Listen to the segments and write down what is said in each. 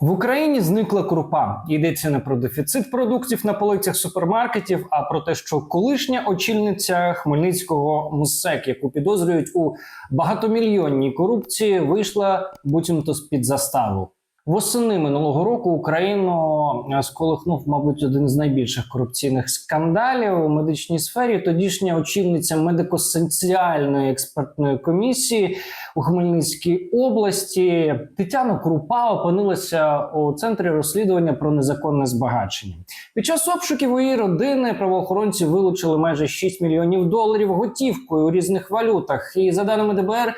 В Україні зникла крупа. Йдеться не про дефіцит продуктів на полицях супермаркетів, а про те, що колишня очільниця Хмельницького МСЕК, яку підозрюють у багатомільйонній корупції, вийшла буцімто з під заставу. Восени минулого року Україну е, сколихнув, мабуть, один з найбільших корупційних скандалів у медичній сфері. Тодішня очільниця медико-соціальної експертної комісії у Хмельницькій області Тетяна Крупа опинилася у центрі розслідування про незаконне збагачення. Під час обшуків у її родини правоохоронці вилучили майже 6 мільйонів доларів готівкою у різних валютах. І за даними ДБР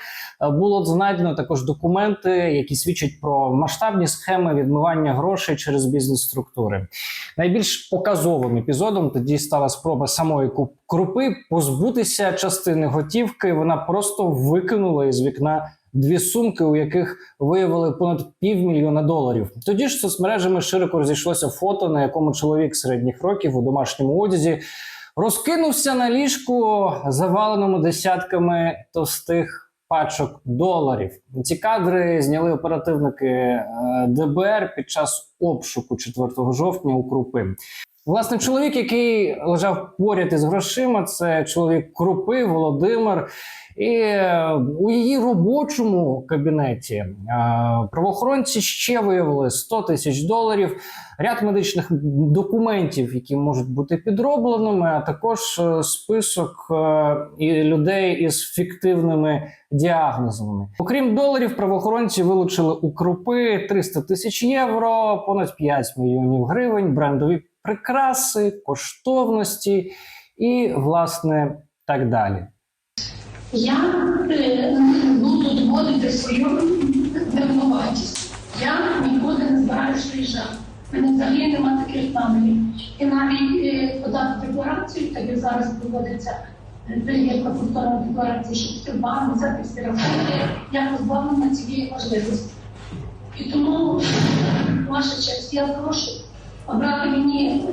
було знайдено також документи, які свідчать про масштабні схеми відмивання грошей через бізнес-структури. Найбільш показовим епізодом тоді стала спроба самої крупи позбутися частини готівки. Вона просто викинула із вікна дві сумки, у яких виявили понад півмільйона доларів. Тоді ж соцмережами широко розійшлося фото, на якому чоловік середніх років у домашньому одязі розкинувся на ліжку, заваленому десятками товстих пачок доларів. Ці кадри зняли оперативники е, ДБР під час обшуку 4 жовтня у Крупи. Власне, чоловік, який лежав поряд із грошима, це чоловік Крупи Володимир. І е, у її робочому кабінеті е, правоохоронці ще виявили 100 тисяч доларів, ряд медичних документів, які можуть бути підробленими, а також е, список людей із фіктивними діагнозами. Окрім доларів, правоохоронці вилучили у крупи 300 тисяч євро, понад 5 мільйонів гривень, брендові прикраси, коштовності і, власне, так далі. Я е, буду доводити свою невинуватість. Я нікуди не збираюсь виїжджати. У мене взагалі нема таких намірів. І навіть е, подати декларацію, так як зараз проводиться е, повторна декларація, щоб в банк всі рахунки, я позбавлена цієї можливості. І тому, ваша честь, я прошу обрати мені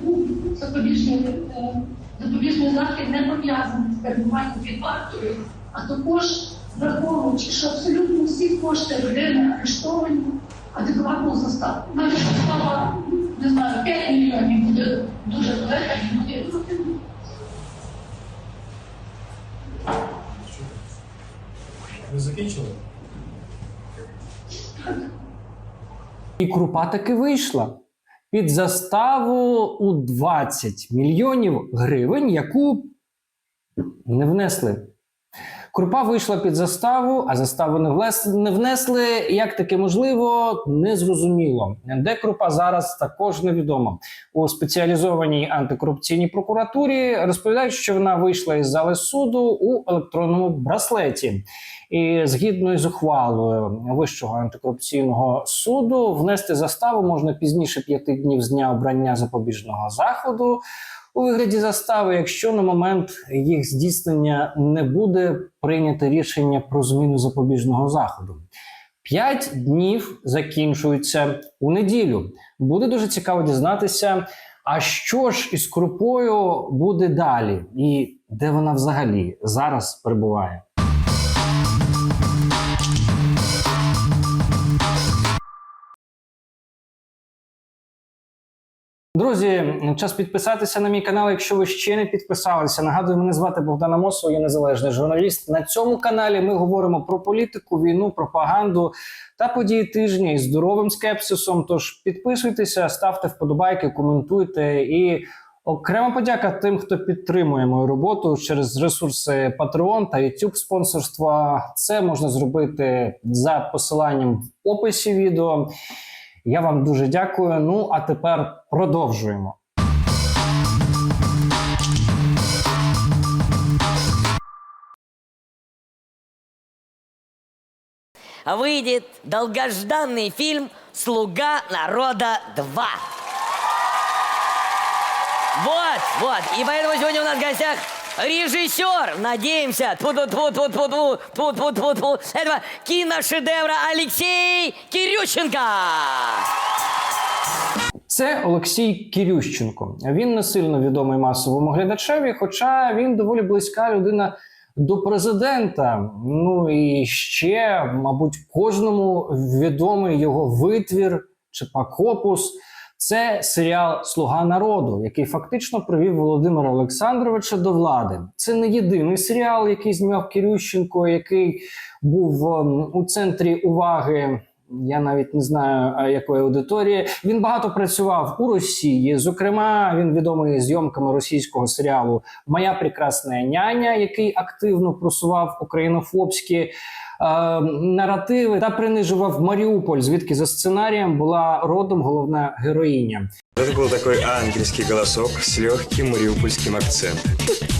запобіжний, е, запобіжний захід не пов'язаний з перебуванням під вартою, а також враховуючи, що абсолютно всі кошти родини арештовані адекватну заставу. У мене застава, не знаю, 5 мільйонів буде дуже велика і буде. Ви закінчили? І крупа таки вийшла під заставу у 20 мільйонів гривень, яку не внесли. Крупа вийшла під заставу, а заставу не, влес... не внесли. Як таке можливо, не зрозуміло. Де крупа зараз також невідомо. У спеціалізованій антикорупційній прокуратурі розповідають, що вона вийшла із зали суду у електронному браслеті. І згідно із ухвалою Вищого антикорупційного суду внести заставу можна пізніше п'яти днів з дня обрання запобіжного заходу у вигляді застави, якщо на момент їх здійснення не буде прийнято рішення про зміну запобіжного заходу. П'ять днів закінчуються у неділю. Буде дуже цікаво дізнатися, а що ж із крупою буде далі, і де вона взагалі зараз перебуває. Друзі, час підписатися на мій канал, якщо ви ще не підписалися. Нагадую, мене звати Богдан Амосов, я незалежний журналіст. На цьому каналі ми говоримо про політику, війну, пропаганду та події тижня із здоровим скепсисом. Тож підписуйтеся, ставте вподобайки, коментуйте і. Окрема подяка тим, хто підтримує мою роботу через ресурси Patreon та YouTube спонсорства. Це можна зробити за посиланням в описі відео. Я вам дуже дякую. Ну а тепер продовжуємо. выйдет долгожданный фильм «Слуга народа 2». Вот, вот. И поэтому сегодня у нас в гостях режиссер, надеемся, тьфу тьфу тьфу тьфу тьфу тьфу тьфу этого киношедевра Алексей Кирющенко. Це Олексій Кірющенко. Він не сильно відомий масовому глядачеві, хоча він доволі близька людина до президента. Ну і ще, мабуть, кожному відомий його витвір чи пак Опус. Це серіал Слуга народу, який фактично привів Володимира Олександровича до влади. Це не єдиний серіал, який знімав Кирющенко, який був ем, у центрі уваги. Я навіть не знаю якої аудиторії. Він багато працював у Росії. Зокрема, він відомий зйомками російського серіалу Моя прекрасна няня, який активно просував українофобські е, наративи та принижував Маріуполь, звідки за сценарієм була родом головна героїня. Это был такой ангельский голосок с легким мариупольским акцентом.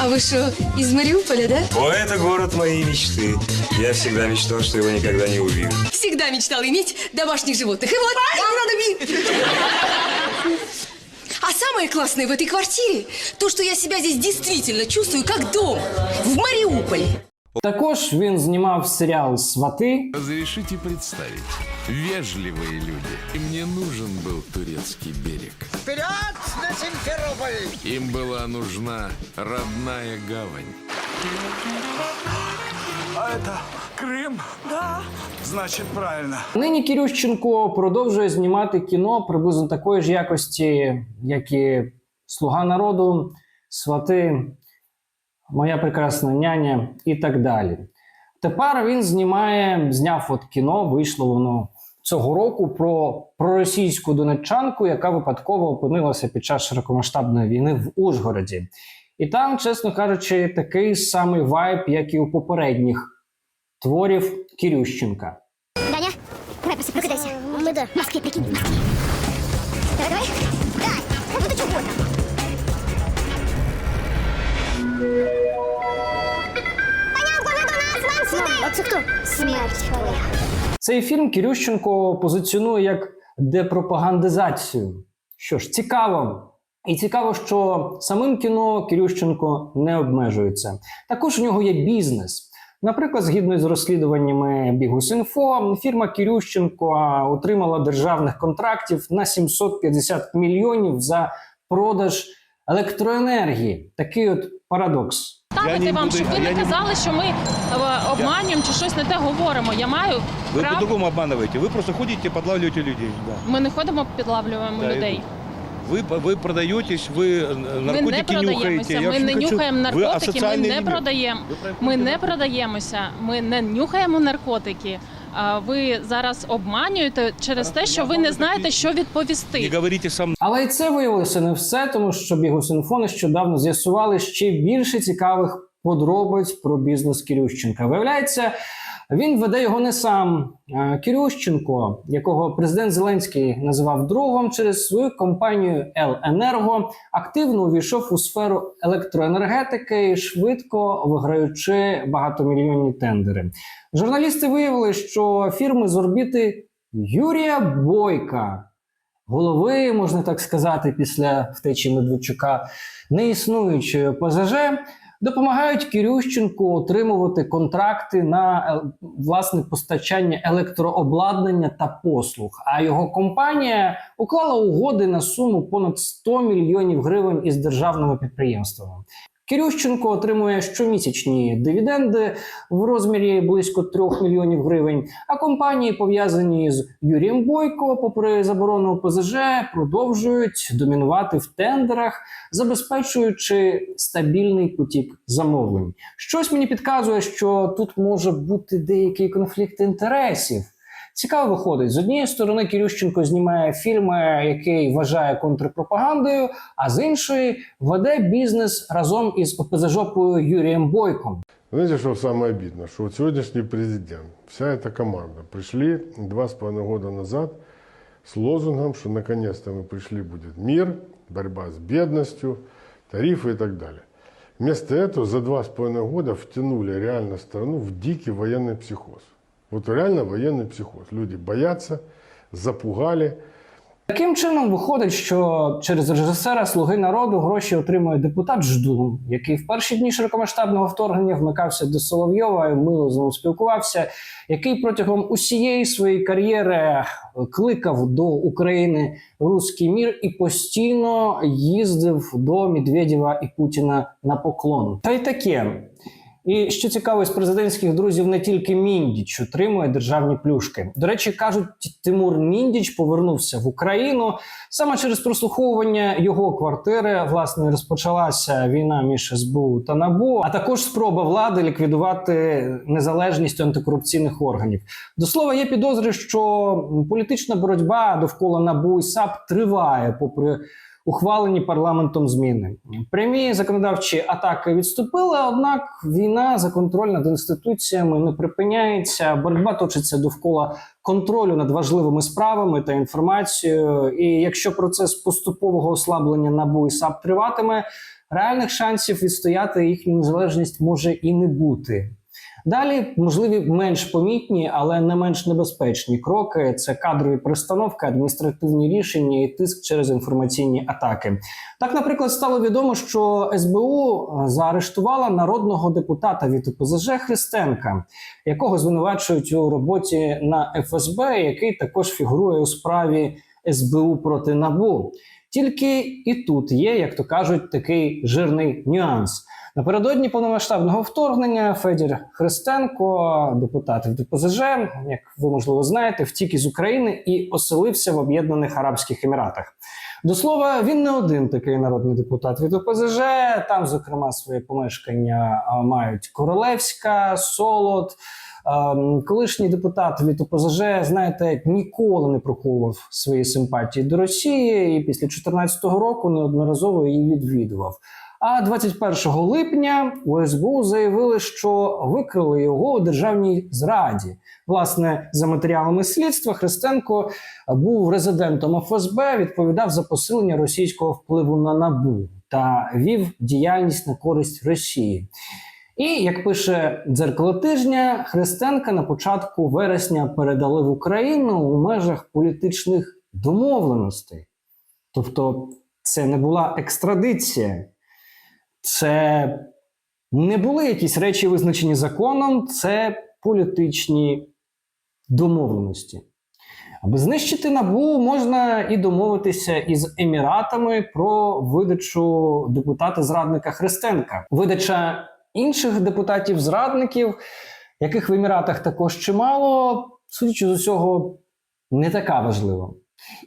А вы что, из Мариуполя, да? О, это город моей мечты. Я всегда мечтал, что его никогда не увижу. Всегда мечтал иметь домашних животных. И вот, бить. А самое классное в этой квартире, то, что я себя здесь действительно чувствую как дома. В Мариуполе. Також він знімав серіал Свати. Разрешите представить. Вежливые люди. И мне нужен был турецкий берег. Вперед на Симферополь! Им была нужна родная гавань. А это Крым? Да. Значит, правильно. Нині Кірющенко продовжує знімати кіно приблизно такої ж якості, як і Слуга народу, Свати, Моя прекрасна няня і так далі. Тепер він знімає, зняв от кіно, вийшло воно цього року про проросійську донеччанку, яка випадково опинилася під час широкомасштабної війни в Ужгороді. І там, чесно кажучи, такий самий вайб, як і у попередніх творів Кірющенка. Даня, давай просто прокидайся. Мы да. В прикинь, в Давай, давай. Давай. Ну, ты до нас, вам. А це хто? Смерть твоя. Цей фільм Кірющенко позиціонує як депропагандизацію. Що ж, цікаво. І цікаво, що самим кіно Кірющенко не обмежується. Також у нього є бізнес. Наприклад, згідно з розслідуваннями Бігус.Інфо, фірма Кірющенко отримала державних контрактів на 750 мільйонів за продаж електроенергії. Такий от парадокс. ставити вам, щоб ви не казали, що ми е, обманюємо чи щось не те говоримо. Я маю Вы право. по-другому обманываете. Вы просто ходите, подлавливаете людей. Да. Ми не ходимо, підлавлюємо Да, людей. Вы, вы продаетесь, вы э, Ми не наркотики нюхаете. продаємося. Я Ми вообще не хочу- нюхаємо Вы наркотики. Ми асоциальные не люди. продаємо. Ви про- Ми не продаємося. Ми не нюхаємо наркотики. А ви зараз обманюєте через те, що ви не знаєте, що Не відповісти. говорите сам. Але й це виявилося не все, тому що Бігус.Інфо нещодавно з'ясували ще більше цікавих подробиць про бізнес Кірющенка. Виявляється, він веде його не сам а Кірющенко, якого президент Зеленський називав другом через свою компанію «Еленерго», активно увійшов у сферу електроенергетики, швидко виграючи багатомільйонні тендери. Журналісти виявили, що фірми з орбіти Юрія Бойка голови, можна так сказати, після втечі Медведчука неіснуючої ОПЗЖ, допомагають Кірющенку отримувати контракти на е, власне постачання електрообладнання та послуг. А його компанія уклала угоди на суму понад 100 мільйонів гривень із державними підприємствами. Кирющенко отримує щомісячні дивіденди в розмірі близько 3 мільйонів гривень. А компанії, пов'язані з Юрієм Бойко, попри заборону ОПЗЖ, продовжують домінувати в тендерах, забезпечуючи стабільний потік замовлень. Щось мені підказує, що тут може бути деякий конфлікт інтересів. Цікаво виходить, з однієї сторони Кирющенко знімає фільми, який вважає контрпропагандою, а з іншої веде бізнес разом із ОПЗЖопою Юрієм Бойком. Знаете, что самое обидно? Что вот сегодняшний президент, вся эта команда пришли два с половиной года назад с лозунгом, что наконец-то мы пришли, будет мир, борьба с бедностью, тарифы и так далее. Вместо этого за два с половиной года втянули реально страну в дикий военный психоз. Вот реально военный психоз. Люди боятся, запугали. Таким чином виходить, що через режисера Слуги народу гроші отримує депутат Ждун, який в перші дні широкомасштабного вторгнення вмикався до Соловйова і мило з ним спілкувався, який протягом усієї своєї кар'єри кликав до України руський мір і постійно їздив до Медведєва і Путіна на поклон. Та й таке. І що цікаво, з президентських друзів не тільки Міндіч отримує державні плюшки. До речі, кажуть, Тимур Міндіч повернувся в Україну саме через прослуховування його квартири. Власне розпочалася війна між СБУ та НАБУ, а також спроба влади ліквідувати незалежність антикорупційних органів. До слова, є підозри, що політична боротьба довкола НАБУ і САП триває, попри ухвалені парламентом зміни. Прямі законодавчі атаки відступили, однак війна за контроль над інституціями не припиняється. Боротьба точиться довкола контролю над важливими справами та інформацією. І якщо процес поступового ослаблення НАБУ і САП триватиме, реальних шансів відстояти їхню незалежність може і не бути. Далі можливі менш помітні, але не менш небезпечні кроки: це кадрові перестановки, адміністративні рішення і тиск через інформаційні атаки. Так, наприклад, стало відомо, що СБУ заарештувала народного депутата від ОПЗЖ Христенка, якого звинувачують у роботі на ФСБ, який також фігурує у справі СБУ проти НАБУ. Тільки і тут є, як то кажуть, такий жирний нюанс. Напередодні повномасштабного вторгнення Федір Христенко, депутат від ДПЗЖ, як ви можливо знаєте, втік із України і оселився в Об'єднаних Арабських Еміратах. До слова, він не один такий народний депутат від ОПЗЖ. Там, зокрема, своє помешкання мають Королевська, Солод. Ем, Колишній депутат від ОПЗЖ, знаєте, ніколи не приховував свої симпатії до Росії і після 2014 року неодноразово її відвідував. А 21 липня у СБУ заявили, що викрили його у державній зраді. Власне, за матеріалами слідства, Христенко був резидентом ФСБ, відповідав за посилення російського впливу на набу та вів діяльність на користь Росії. І як пише дзеркало тижня, Христенка на початку вересня передали в Україну у межах політичних домовленостей. Тобто, це не була екстрадиція. Це не були якісь речі, визначені законом, це політичні домовленості. Аби знищити набу, можна і домовитися із Еміратами про видачу депутата-зрадника Христенка. Видача інших депутатів-зрадників, яких в Еміратах також чимало, судячи з усього, не така важлива.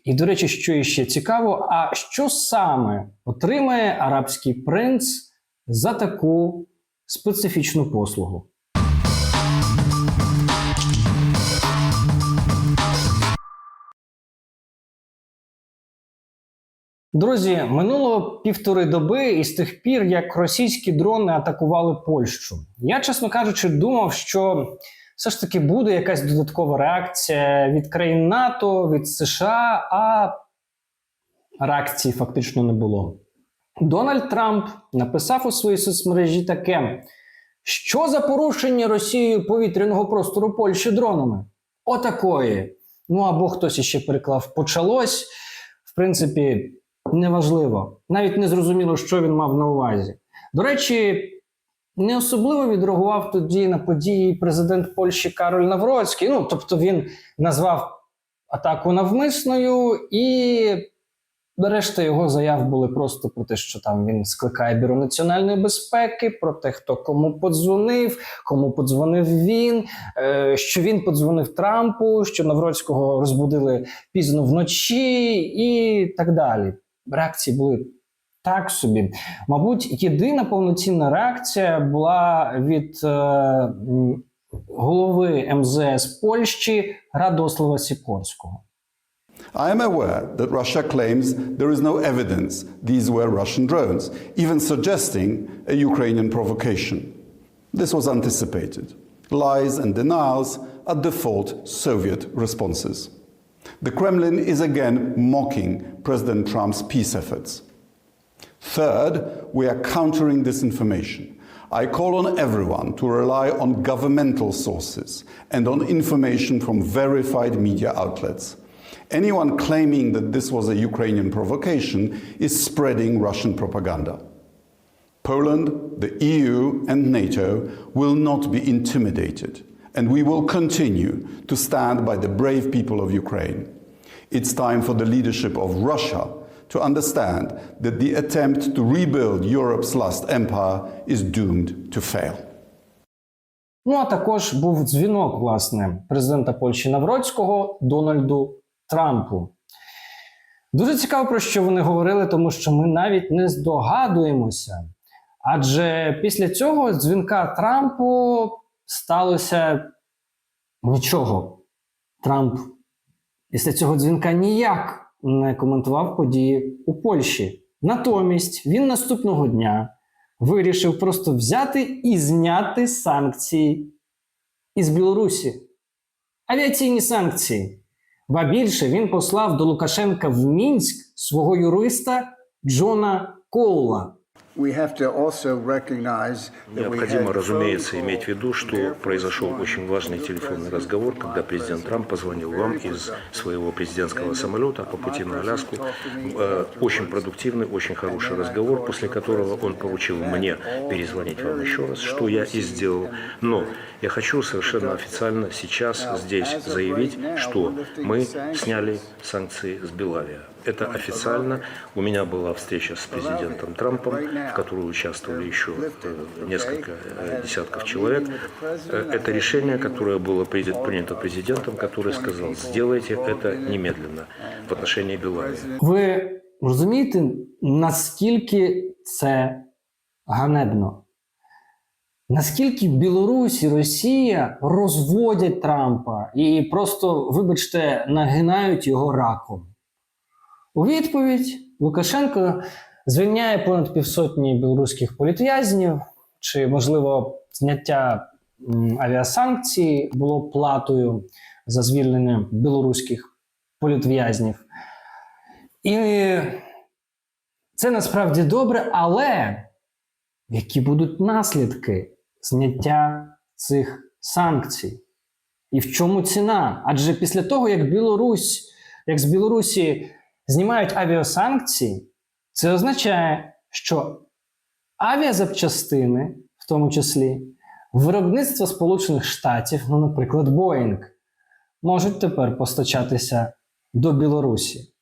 І, до речі, що іще цікаво, а що саме отримає арабський принц за таку специфічну послугу? Друзі, минуло півтори доби із тих пір, як російські дрони атакували Польщу. Я, чесно кажучи, думав, що все ж таки буде якась додаткова реакція від країн НАТО, від США, а реакції фактично не було. Дональд Трамп написав у своїй соцмережі таке: що за порушення Росією повітряного простору Польщі дронами? Отакої. Ну або хтось іще переклав почалось. В принципі, неважливо. Навіть не зрозуміло, що він мав на увазі. До речі, не особливо відреагував тоді на події президент Польщі Кароль Навроцький. Ну, тобто він назвав атаку навмисною, і решта його заяв були просто про те, що там він скликає бюро національної безпеки, про те, хто кому подзвонив, кому подзвонив він, е, що він подзвонив Трампу, що Навроцького розбудили пізно вночі, і так далі. Реакції були так собі. Мабуть, єдина повноцінна реакція була від е, голови МЗС Польщі Радослава Сікорського. I am aware that Russia claims there is no evidence these were Russian drones, even suggesting a Ukrainian provocation. This was anticipated. Lies and denials are default Soviet responses. The Kremlin is again mocking President Trump's peace efforts. Third, we are countering disinformation. I call on everyone to rely on governmental sources and on information from verified media outlets. Anyone claiming that this was a Ukrainian provocation is spreading Russian propaganda. Poland, the EU, and NATO will not be intimidated, and we will continue to stand by the brave people of Ukraine. It's time for the leadership of Russia to understand that the attempt to rebuild Europe's lost empire is doomed to fail. Ну а також був дзвінок, власне, президента Польщі Навроцького Дональду Трампу. Дуже цікаво, про що вони говорили, тому що ми навіть не здогадуємося. Адже після цього дзвінка Трампу сталося нічого. Трамп після цього дзвінка ніяк не коментував події у Польщі. Натомість він наступного дня вирішив просто взяти і зняти санкції із Білорусі. Авіаційні санкції. Ба більше він послав до Лукашенка в Мінськ свого юриста Джона Коула. Необходимо, разумеется, иметь в виду, что произошел очень важный телефонный разговор, когда президент Трамп позвонил вам из своего президентского самолета по пути на Аляску. Э, Очень продуктивный, очень хороший разговор, после которого он поручил мне перезвонить вам еще раз, что я и сделал. Но я хочу совершенно официально сейчас здесь заявить, что мы сняли санкции с Белавия. Это официально. У меня была встреча с президентом Трампом, в которой участвовали еще э, несколько э, десятков человек. Э, Это решение, которое было при- принято президентом, который сказал, сделайте это немедленно в отношении Белавии. Ви розумієте, наскільки це ганебно? Наскільки Білорусь і Росія розводять Трампа і просто, вибачте, нагинають його раком? У відповідь Лукашенко звільняє понад півсотні білоруських політв'язнів, чи, можливо, зняття авіасанкцій було платою за звільнення білоруських політв'язнів. І це насправді добре, але які будуть наслідки зняття цих санкцій? І в чому ціна? Адже після того, як Білорусь, як з Білорусі знімають авіасанкції, це означає, що авіазапчастини, в тому числі, виробництво Сполучених Штатів, ну, наприклад, Боїнг, можуть тепер постачатися до Білорусі.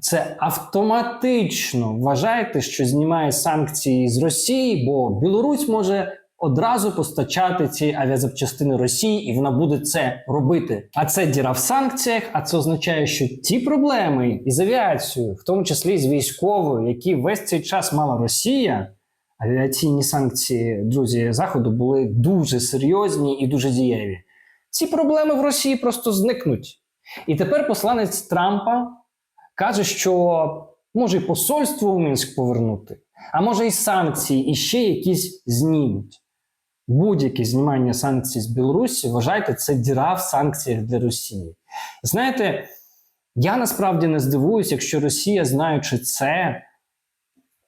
Це автоматично вважаєте, що знімає санкції з Росії, бо Білорусь може одразу постачати ці авіазапчастини Росії, і вона буде це робити. А це діра в санкціях. А це означає, що ті проблеми із авіацією, в тому числі з військовою, які весь цей час мала Росія. Авіаційні санкції, друзі, заходу були дуже серйозні і дуже дієві. Ці проблеми в Росії просто зникнуть. І тепер посланець Трампа каже, що може і посольство в Мінськ повернути, а може і санкції, і ще якісь знімуть. Будь-яке знімання санкцій з Білорусі, вважайте, це діра в санкціях для Росії. Знаєте, я насправді не здивуюся, якщо Росія, знаючи це,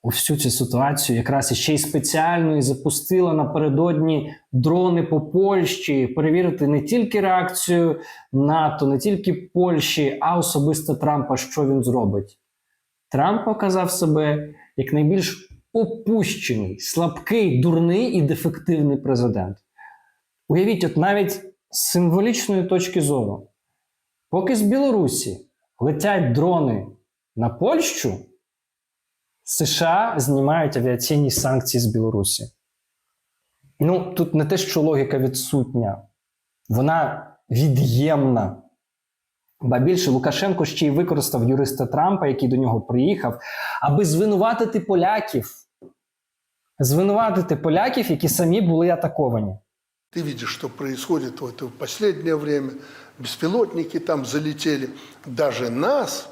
всю цю ситуацію якраз іще й спеціально і запустила напередодні дрони по Польщі, перевірити не тільки реакцію НАТО, не тільки Польщі, а особисто Трампа, що він зробить. Трамп показав себе як найбільш опущений, слабкий, дурний і дефективний президент. Уявіть, от навіть з символічної точки зору, поки з Білорусі летять дрони на Польщу. США знімають авіаційні санкції з Білорусі. Ну, тут не те, що логіка відсутня, вона від'ємна. Ба більше Лукашенко ще й використав юриста Трампа, який до нього приїхав, аби звинуватити поляків Звинуватити поляків, які самі були атаковані. Ты видишь, что происходит вот в последнее время. Беспилотники там залетели. Даже нас,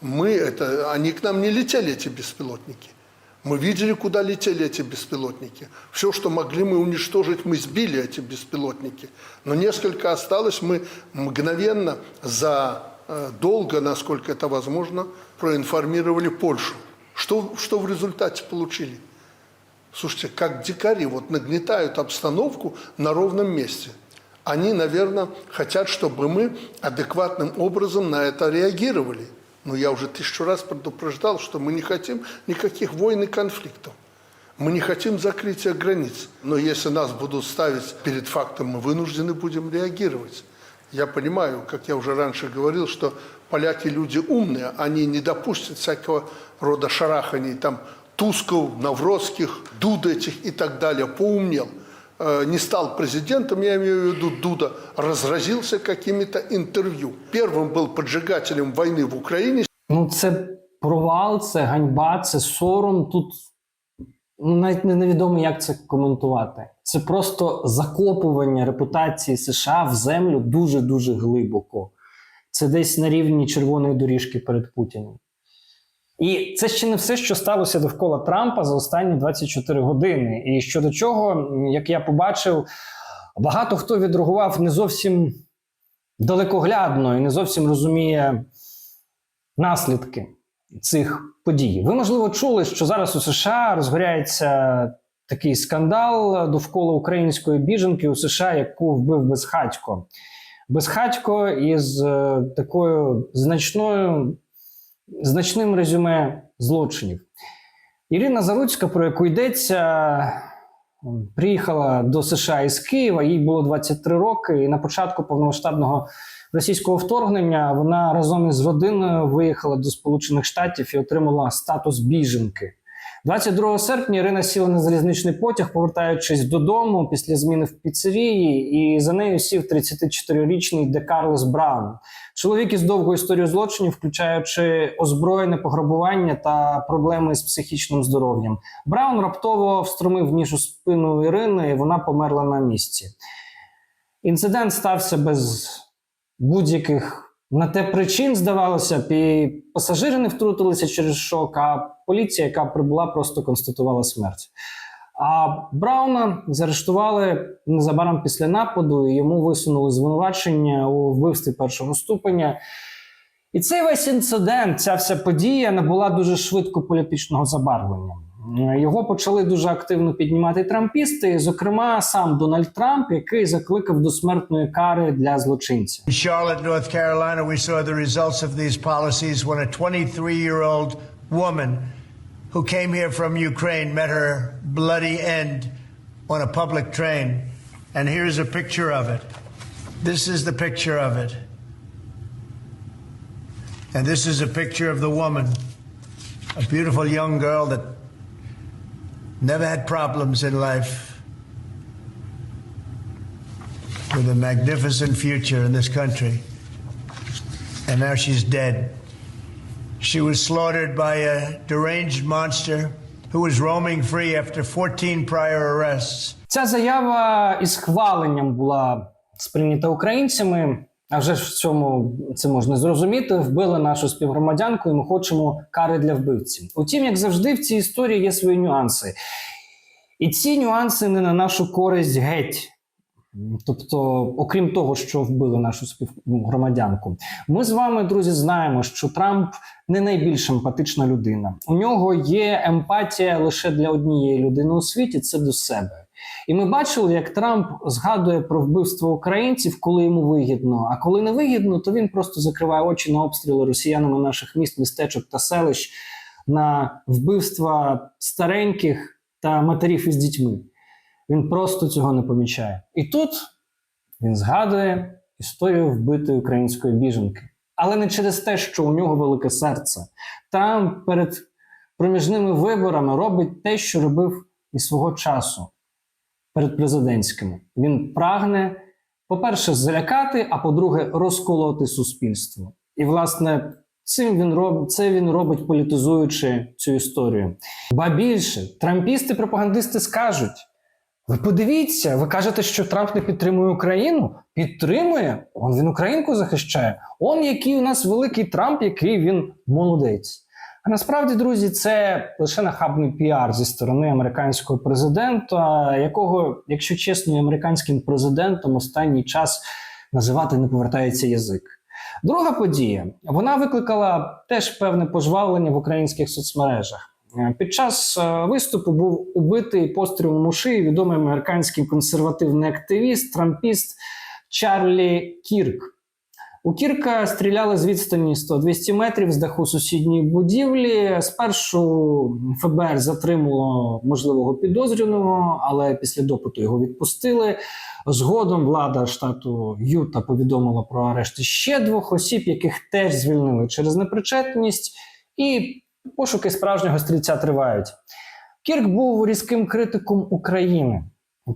мы это, они к нам не летели, эти беспилотники. Мы видели, куда летели эти беспилотники. Все, что могли мы уничтожить, мы сбили эти беспилотники. Но несколько осталось, мы мгновенно, за э, долго, насколько это возможно, проинформировали Польшу. Что, что в результате получили? Слушайте, как дикари вот нагнетают обстановку на ровном месте. Они, наверное, хотят, чтобы мы адекватным образом на это реагировали. Но я уже тысячу раз предупреждал, что мы не хотим никаких войн и конфликтов. Мы не хотим закрытия границ. Но если нас будут ставить перед фактом, мы вынуждены будем реагировать. Я понимаю, как я уже раньше говорил, что поляки люди умные, они не допустят всякого рода шараханий, там, Тусков, Навроцких, Дуд этих и так далее, поумнел. э, не стал президентом, я имею в виду Дуда, разразился какими-то интервью. Первым был поджигателем войны в Украине, Ну, це провал, це ганьба, це сором. Тут ну, навіть не- невідомо, як це коментувати. Це просто закопування репутації США в землю дуже дуже глибоко. Це десь на рівні червоної доріжки перед Путіним. І це ще не все, що сталося довкола Трампа за останні 24 години. І щодо чого, як я побачив, багато хто відреагував не зовсім далекоглядно і не зовсім розуміє наслідки цих подій. Ви, можливо, чули, що зараз у США розгоряється такий скандал довкола української біженки у США, яку вбив безхатько. Безхатько із е, такою значною, значним резюме злочинів. Ірина Заруцька, про яку йдеться, приїхала до США із Києва, їй було 23 роки, і на початку повномасштабного російського вторгнення вона разом із родиною виїхала до Сполучених Штатів і отримала статус біженки. 22 серпня Ірина сіла на залізничний потяг, повертаючись додому після зміни в піцерії, і за нею сів 34-річний Де Карлес Браун. Чоловік із довгою історією злочинів, включаючи озброєне пограбування та проблеми з психічним здоров'ям. Браун раптово встромив ніж у спину Ірини, і вона померла на місці. Інцидент стався без будь-яких на те причин, здавалося б, і пасажири не втрутилися через шок, а поліція, яка прибула, просто констатувала смерть. А Брауна заарештували незабаром після нападу, і йому висунули звинувачення у вбивстві першого ступеня. І цей весь інцидент, ця вся подія набула дуже швидко політичного забарвлення. Е, Його почали дуже активно піднімати трампісти, зокрема сам Дональд Трамп, який закликав до смертної кари для злочинців. Charlotte, North Carolina, we saw the results of these policies when a 23 year old woman who came here from Ukraine met her bloody end on a public train. And here's a picture of it. This is the picture of it. And this is a picture of the woman, a beautiful young girl that never had problems in life. with a magnificent future in this country. And now she's dead. She was slaughtered by a deranged monster who was roaming free after 14 prior arrests. Ця заява із хваленням була сприйнята українцями. А вже ж в цьому це можна зрозуміти. Вбили нашу співгромадянку, і ми хочемо кари для вбивців. Утім, як завжди, в цій історії є свої нюанси. І ці нюанси не на нашу користь геть. Тобто, окрім того, що вбили нашу співгромадянку, ми з вами, друзі, знаємо, що Трамп не найбільш емпатична людина. У нього є емпатія лише для однієї людини у світі це до себе. І ми бачили, як Трамп згадує про вбивство українців, коли йому вигідно. А коли не вигідно, то він просто закриває очі на обстріли росіянами наших міст, містечок та селищ, на вбивства стареньких та матерів із дітьми. Він просто цього не помічає. І тут він згадує історію вбитої української біженки. Але не через те, що у нього велике серце. Трамп перед проміжними виборами робить те, що робив і свого часу перед президентськими. Він прагне, по-перше, залякати, а по-друге, розколоти суспільство. І, власне, цим він робить це він робить, політизуючи цю історію. Ба більше, трампісти-пропагандисти скажуть. Ви подивіться, ви кажете, що Трамп не підтримує Україну? Підтримує. Он він Українку захищає. Он який у нас великий Трамп, який він молодець. А насправді, друзі, це лише нахабний піар зі сторони американського президента, якого, якщо чесно, американським президентом останній час називати не повертається язик. Друга подія вона викликала теж певне пожвавлення в українських соцмережах. Е, Під час е, виступу був убитий пострілом у шиї відомий американський консервативний активіст, трампіст Чарлі Кірк. У Кірка стріляли з відстані 100-200 метрів з даху сусідньої будівлі. Спершу ФБР затримало можливого підозрюваного, але після допиту його відпустили. Згодом влада штату Юта повідомила про арешти ще двох осіб, яких теж звільнили через непричетність. І пошуки справжнього стрільця тривають. Кірк був різким критиком України.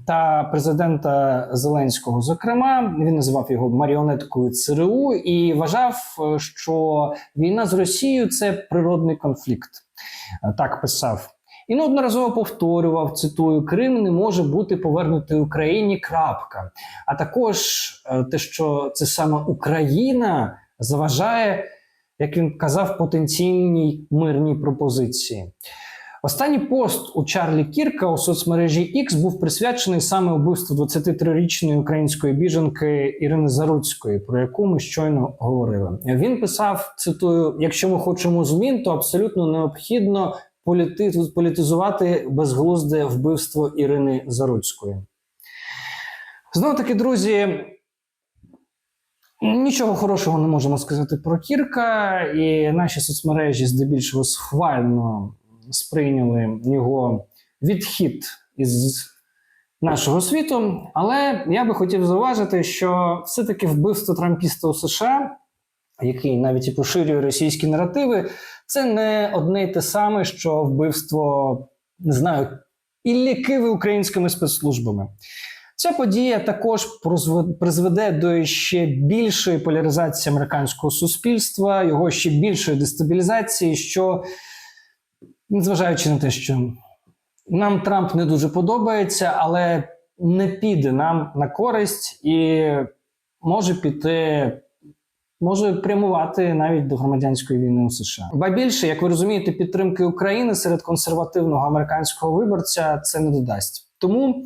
Та президента Зеленського. Зокрема, він називав його маріонеткою ЦРУ і вважав, е, що війна з Росією це природний конфлікт. Е, Так писав. І неодноразово повторював, цитую, Крим не може бути повернутий Україні. Крапка. А також е, те, що це саме Україна заважає, як він казав, потенційній мирній пропозиції. Останній пост у Чарлі Кірка у соцмережі X був присвячений саме убивству 23-річної української біженки Ірини Заруцької, про яку ми щойно говорили. Він писав: цитую: якщо ми хочемо змін, то абсолютно необхідно політизувати безглузде вбивство Ірини Заруцької. Знову таки, друзі. Нічого хорошого не можемо сказати про Кірка, і наші соцмережі здебільшого схвально сприйняли його відхід із нашого світу. Але я би хотів зауважити, що все-таки вбивство трампіста у США, який навіть і поширює російські наративи, це не одне й те саме, що вбивство, не знаю, Іллі Киви українськими спецслужбами. Ця подія також призведе до ще більшої поляризації американського суспільства, його ще більшої дестабілізації, що, незважаючи на те, що нам Трамп не дуже подобається, але не піде нам на користь і може піти. Може прямувати навіть до громадянської війни у США. Ба більше, як ви розумієте, підтримки України серед консервативного американського виборця це не додасть. Тому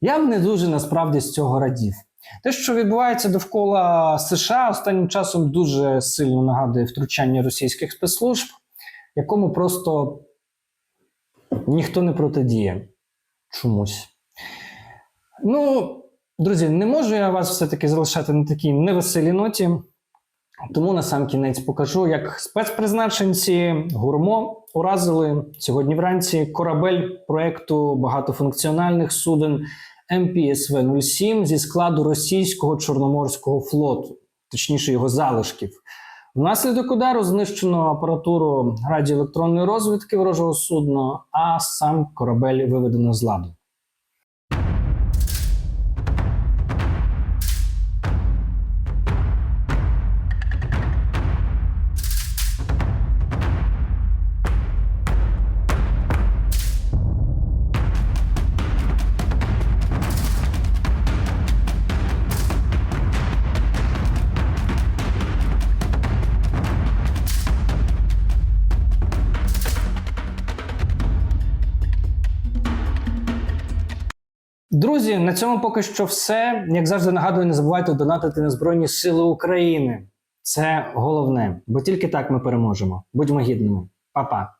я б не дуже насправді з цього радів. Те, що відбувається довкола США, останнім часом дуже сильно нагадує втручання російських спецслужб, якому просто ніхто не протидіє чомусь. Ну, друзі, не можу я вас все-таки залишати на такій невеселій ноті. Тому на сам кінець покажу, як спецпризначенці гурмо уразили сьогодні вранці корабель проекту багатофункціональних суден МПСВ 07 зі складу російського чорноморського флоту, точніше його залишків. Внаслідок удару знищено апаратуру радіоелектронної розвідки ворожого судна, а сам корабель виведено з ладу. Друзі, на цьому поки що все. Як завжди нагадую, не забувайте донатити на Збройні Сили України. Це головне, бо тільки так ми переможемо. Будьмо гідними. Па-па.